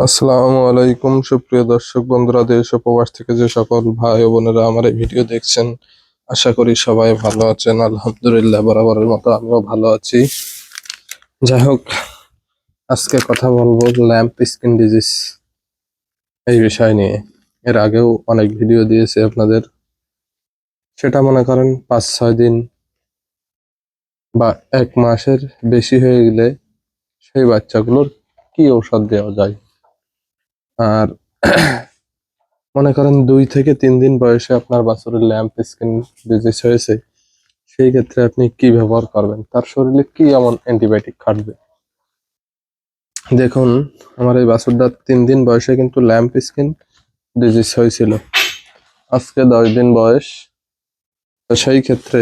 আসসালামু আলাইকুম, সুপ্রিয় দর্শক বন্ধুরা, দেশ উপবাস থেকে যে সকল ভাই ও বোনেরা আমার এই ভিডিও দেখছেন, আশা করি সবাই ভালো আছেন, আলহামদুলিল্লাহ, বরাবরের মতো আমিও ভালো আছি। যাই হোক, আজকে কথা বলব ল্যাম্প স্কিন ডিজিজ এই বিষয় নিয়ে। এর আগেও অনেক ভিডিও দিয়েছে আপনাদের। সেটা মনে করেন পাঁচ, ছয় দিন বা এক মাসের বেশি হয়ে গেলে সেই বাচ্চাগুলোর কি ঔষধ দেওয়া যায়? আর মনে করেন দুই থেকে তিন দিন বয়সে আপনার বাছুরের ল্যাম্প স্কিন ডিজিজ হয়েছে, সেই ক্ষেত্রে আপনি কি ব্যবহার করবেন? তার শরীরে কি এমন অ্যান্টিবায়োটিক খাটবে? দেখুন, আমার এই বাছুরটার তিন দিন বয়সে কিন্তু ল্যাম্প স্কিন ডিজিজ হয়েছিল। আজকে দশ দিন বয়স, তো সেই ক্ষেত্রে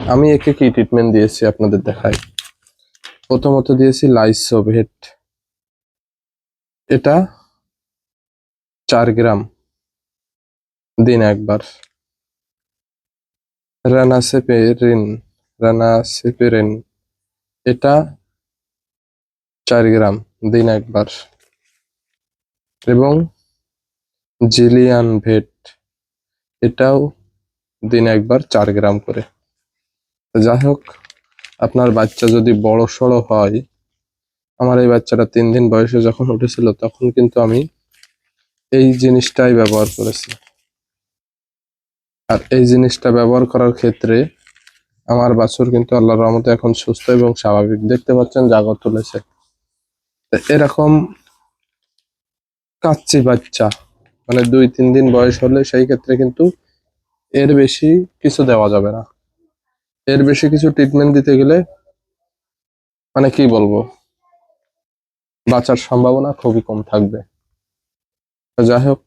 আমি একে কি ট্রিটমেন্ট দিয়েছি আপনাদের দেখাই। প্রথমত দিয়েছি লাইসোভেট এটা চার গ্রাম। দিন একবার। রানাসেপেরিন রানাসেপেরিন এটা চার গ্রাম, দিন একবার। এবং জিলিয়ান ভেট, এটাও দিন একবার চার গ্রাম করে। যাই হোক, আপনার বাচ্চা যদি বড় সড়ো হয়, আমার এই বাচ্চাটা তিন দিন বয়সে যখন উঠেছিল, তখন কিন্তু আমি এই জিনিসটাই ব্যবহার করেছি। আর এই জিনিসটা ব্যবহার করার ক্ষেত্রে আমার বাছুর কিন্তু আল্লাহর রহমতে এখন সুস্থ এবং স্বাভাবিক। দেখতে পাচ্ছেন জাগর তুলেছে। এরকম কাচ্চি বাচ্চা মানে দুই, তিন দিন বয়স হলে সেই ক্ষেত্রে কিন্তু এর বেশি কিছু দেওয়া যাবে না। এর বেশি কিছু ট্রিটমেন্ট দিতে গেলে মানে কি বলব? বাঁচার সম্ভাবনা খুবই কম থাকবে। যাই হোক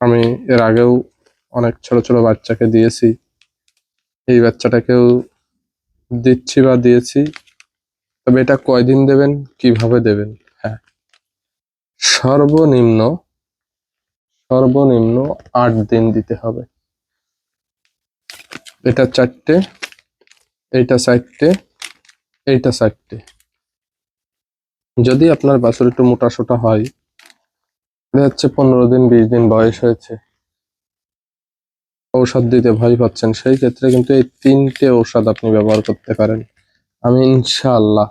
আমি এর আগেও অনেক ছোট ছোট বাচ্চাকে দিয়েছি। এই বাচ্চাটাকেও দিচ্ছি বা দিয়েছি। তবে এটা কয়দিন দেবেন, কীভাবে দেবেন? হ্যাঁ। সর্বনিম্ন সর্বনিম্ন আট দিন দিতে হবে। এটা চারটে, এইটা চারটে এইটা চারটে। যদি আপনার বাছুর একটু মোটা সোটা হয় যাচ্ছে পনেরো দিন, বিশ দিন বয়স হয়েছে। ঔষধ দিতে ভয় পাচ্ছেন, সেই ক্ষেত্রে কিন্তু এই তিনটে ঔষধ আপনি ব্যবহার করতে পারেন। আমি ইনশাআল্লাহ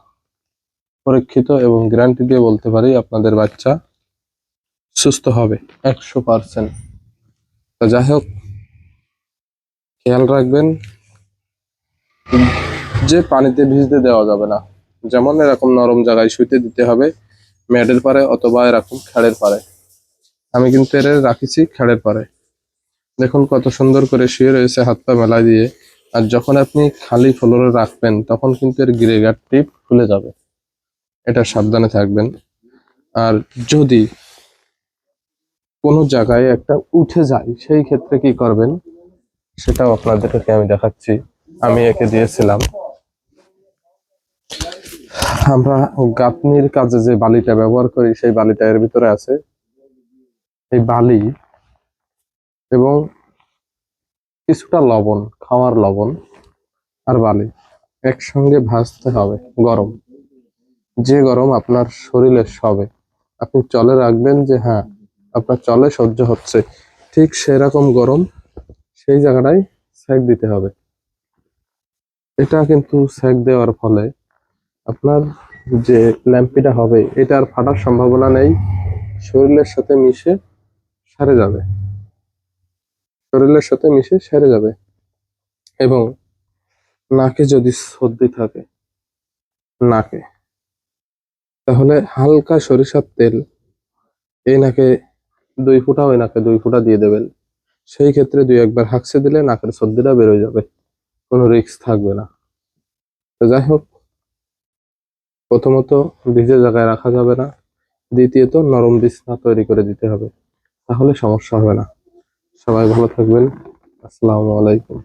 পরীক্ষিত এবং গ্যারান্টি দিয়ে বলতে পারি, আপনাদের বাচ্চা সুস্থ হবে একশো পার্সেন্ট। যাই হোক, খেয়াল রাখবেন, যে পানিতে ভিজতে দেওয়া যাবে না। যেমন এরকম নরম জায়গায় শুইতে দিতে হবে, ম্যাটের পারে অথবা এরকম খেড়ের পারে আমি কিন্তু এর রাখিছি খেড়ের পারে দেখুন কত সুন্দর করে শুয়ে রয়েছে হাত পা মেলা দিয়ে। আর যখন আপনি খালি ফ্লোরে রাখবেন, তখন কিন্তু এর গ্রেগার টিপ খুলে যাবে। এটা সাবধানে থাকবেন। আর যদি কোনো জায়গায় একটা উঠে যায়, সেই ক্ষেত্রে কি করবেন? সেটাও আপনাদেরকে আমি দেখাচ্ছি। আমি একে দিয়েছিলাম। আমরা গাঁথনির কাজে যে বালিটা ব্যবহার করি, সেই বালিটা এর ভিতরে আছে। এই বালি এবং কিছুটা লবণ, খাওয়ার লবণ আর বালি একসঙ্গে ভাজতে হবে গরম। যে গরম আপনার শরীরে সবে। আপনি চলে রাখবেন যে হ্যাঁ আপনার চলে সহ্য হচ্ছে। ঠিক সেরকম গরম সেই জায়গাটায় সেক দিতে হবে। এটা কিন্তু সেক দেওয়ার ফলে আপনার যে ল্যাম্পিটা হবে এটার ফাটার সম্ভাবনা নেই। শরীরের সাথে মিশে সারে যাবে। শরীরের সাথে মিশে সেরে যাবে। এবং নাকে যদি সর্দি থাকে, নাকে, তাহলে হালকা সরিষার তেল এই নাকে দুই ফুটা, ওই নাকে দুই ফুটা দিয়ে দেবেন। সেই ক্ষেত্রে দুই একবার হাঁকছে দিলে নাকের সর্দিটা বেরোয় যাবে। কোনো রিস্ক থাকবে না। তো যাই হোক, প্রথমত ভিজে জায়গায় রাখা যাবে না। দ্বিতীয়ত নরম বিছনা তৈরি করে দিতে হবে। তাহলে সমস্যা হবে না। সবাই ভালো থাকবেন। আসসালামু আলাইকুম।